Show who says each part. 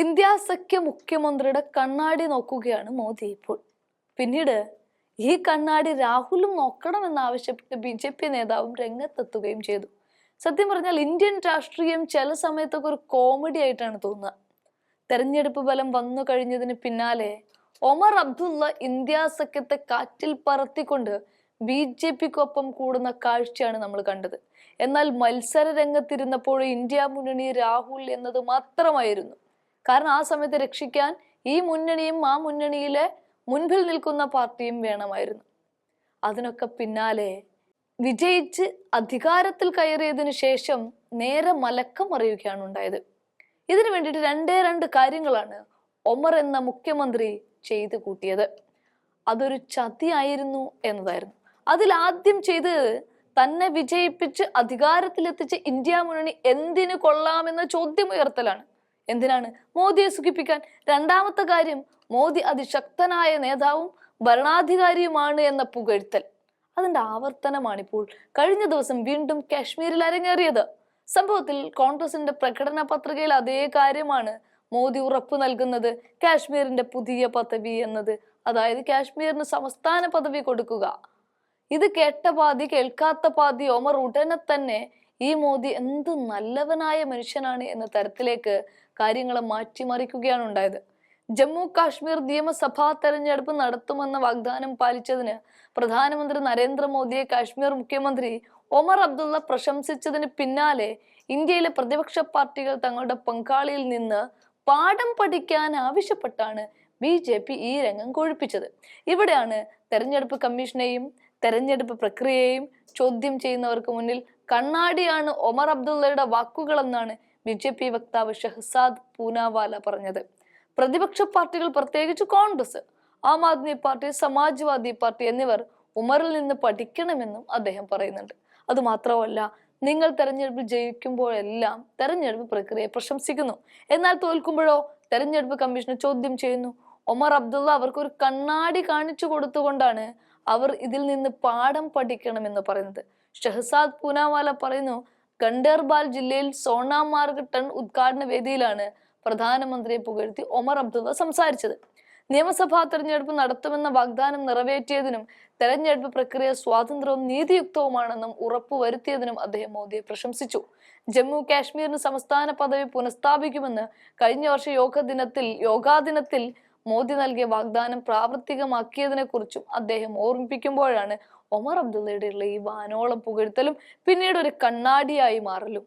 Speaker 1: India സഖ്യ മുഖ്യമന്ത്രിയുടെ കണ്ണാടി നോക്കുകയാണ് മോദി ഇപ്പോൾ. പിന്നീട് ഈ കണ്ണാടി രാഹുലും നോക്കണമെന്നാവശ്യപ്പെട്ട് ബി ജെ പി നേതാവും രംഗത്തെത്തുകയും ചെയ്തു. സത്യം പറഞ്ഞാൽ ഇന്ത്യൻ രാഷ്ട്രീയം ചില സമയത്തൊക്കെ ഒരു കോമഡി ആയിട്ടാണ് തോന്നുക. തെരഞ്ഞെടുപ്പ് ഫലം വന്നു കഴിഞ്ഞതിന് പിന്നാലെ ഒമർ അബ്ദുള്ള ഇന്ത്യ സഖ്യത്തെ കാറ്റിൽ പറത്തിക്കൊണ്ട് ബി ജെ പിക്കൊപ്പം കൂടുന്ന കാഴ്ചയാണ് നമ്മൾ കണ്ടത്. എന്നാൽ മത്സര രംഗത്തിരുന്നപ്പോൾ ഇന്ത്യ മുന്നണി രാഹുൽ എന്നത് മാത്രമായിരുന്നു. കാരണം ആ സമയത്ത് രക്ഷിക്കാൻ ഈ മുന്നണിയും ആ മുന്നണിയിലെ മുൻപിൽ നിൽക്കുന്ന പാർട്ടിയും വേണമായിരുന്നു. അതിനൊക്കെ പിന്നാലെ വിജയിച്ച് അധികാരത്തിൽ കയറിയതിനു ശേഷം നേരെ മലക്കം അറിയുകയാണ് ഉണ്ടായത്. ഇതിനു വേണ്ടിയിട്ട് രണ്ടേ രണ്ട് കാര്യങ്ങളാണ് ഒമർ എന്ന മുഖ്യമന്ത്രി ചെയ്തു കൂട്ടിയത്. അതൊരു ചതിയായിരുന്നു എന്നതായിരുന്നു. അതിൽ ആദ്യം ചെയ്തത് തന്നെ വിജയിപ്പിച്ച് അധികാരത്തിലെത്തിച്ച് ഇന്ത്യ മുന്നണി എന്തിനു കൊള്ളാമെന്ന ചോദ്യം ഉയർത്തലാണ്. എന്തിനാണ്? മോദിയെ സുഖിപ്പിക്കാൻ. രണ്ടാമത്തെ കാര്യം മോദി അതിശക്തനായ നേതാവും ഭരണാധികാരിയുമാണ് എന്ന പുകഴ്ത്തൽ. അതിന്റെ ആവർത്തനമാണിപ്പോൾ കഴിഞ്ഞ ദിവസം വീണ്ടും കാശ്മീരിൽ അരങ്ങേറിയത്. സംഭവത്തിൽ കോൺഗ്രസിന്റെ പ്രകടന പത്രികയിൽ അതേ കാര്യമാണ് മോദി ഉറപ്പു നൽകുന്നത്. കാശ്മീരിന്റെ പുതിയ പദവി എന്നത്. അതായത് കാശ്മീരിന് സംസ്ഥാന പദവി കൊടുക്കുക. ഇത് കേട്ട പാതി കേൾക്കാത്ത പാതി ഒമർ ഉടനെ തന്നെ ഈ മോദി എന്ത് നല്ലവനായ മനുഷ്യനാണ് എന്ന തരത്തിലേക്ക് കാര്യങ്ങളെ മാറ്റിമറിക്കുകയാണ് ഉണ്ടായത്. ജമ്മു കാശ്മീർ നിയമസഭാ തെരഞ്ഞെടുപ്പ് നടത്തുമെന്ന വാഗ്ദാനം പാലിച്ചതിന് പ്രധാനമന്ത്രി നരേന്ദ്രമോദിയെ കാശ്മീർ മുഖ്യമന്ത്രി ഒമർ അബ്ദുള്ള പ്രശംസിച്ചതിന് പിന്നാലെ ഇന്ത്യയിലെ പ്രതിപക്ഷ പാർട്ടികൾ തങ്ങളുടെ പങ്കാളിയിൽ നിന്ന് പാഠം പഠിക്കാൻ ആവശ്യപ്പെട്ടാണ് ബി ജെ പി ഈ രംഗം കൊഴുപ്പിച്ചത്. ഇവിടെയാണ് തെരഞ്ഞെടുപ്പ് കമ്മീഷനെയും തെരഞ്ഞെടുപ്പ് പ്രക്രിയയെയും ചോദ്യം ചെയ്യുന്നവർക്ക് മുന്നിൽ കണ്ണാടിയാണ് ഒമർ അബ്ദുള്ളയുടെ വാക്കുകളെന്നാണ് ബി ജെ പി വക്താവ് ഷഹസാദ് പൂനാവാല പറഞ്ഞത്. പ്രതിപക്ഷ പാർട്ടികൾ പ്രത്യേകിച്ച് കോൺഗ്രസ് ആം ആദ്മി പാർട്ടി സമാജ്വാദി പാർട്ടി എന്നിവർ ഉമറിൽ നിന്ന് പഠിക്കണമെന്നും അദ്ദേഹം പറയുന്നുണ്ട്. അത് മാത്രമല്ല നിങ്ങൾ തെരഞ്ഞെടുപ്പിൽ ജയിക്കുമ്പോഴെല്ലാം തെരഞ്ഞെടുപ്പ് പ്രക്രിയയെ പ്രശംസിക്കുന്നു. എന്നാൽ തോൽക്കുമ്പോഴോ തെരഞ്ഞെടുപ്പ് കമ്മീഷനെ ചോദ്യം ചെയ്യുന്നു. ഒമർ അബ്ദുള്ള അവർക്ക് ഒരു കണ്ണാടി കാണിച്ചു കൊടുത്തുകൊണ്ടാണ് അവർ ഇതിൽ നിന്ന് പാഠം പഠിക്കണമെന്ന് പറയുന്നത്. ഷഹസാദ് പൂനാവാല പറയുന്നു ഗണ്ടർബാൽ ജില്ലയിൽ സോണാമാർഗ് ടൺ ഉദ്ഘാടന വേദിയിലാണ് പ്രധാനമന്ത്രിയെ പുകഴ്ത്തി ഒമർ അബ്ദുള്ള സംസാരിച്ചത്. നിയമസഭാ തെരഞ്ഞെടുപ്പ് നടത്തുമെന്ന വാഗ്ദാനം നിറവേറ്റിയതിനും തെരഞ്ഞെടുപ്പ് പ്രക്രിയ സ്വാതന്ത്ര്യവും നീതിയുക്തവുമാണെന്നും ഉറപ്പുവരുത്തിയതിനും അദ്ദേഹം മോദിയെ പ്രശംസിച്ചു. ജമ്മു കാശ്മീരിന് സംസ്ഥാന പദവി പുനഃസ്ഥാപിക്കുമെന്ന് കഴിഞ്ഞ വർഷ യോഗ ദിനത്തിൽ യോഗാ ദിനത്തിൽ മോദി നൽകിയ വാഗ്ദാനം പ്രാവർത്തികമാക്കിയതിനെ കുറിച്ചും അദ്ദേഹം ഓർമ്മിപ്പിക്കുമ്പോഴാണ് ഒമർ അബ്ദുള്ളയുടെ ഈ വാനോളം പുകഴ്ത്തലും പിന്നീട് ഒരു കണ്ണാടിയായി മാറലും.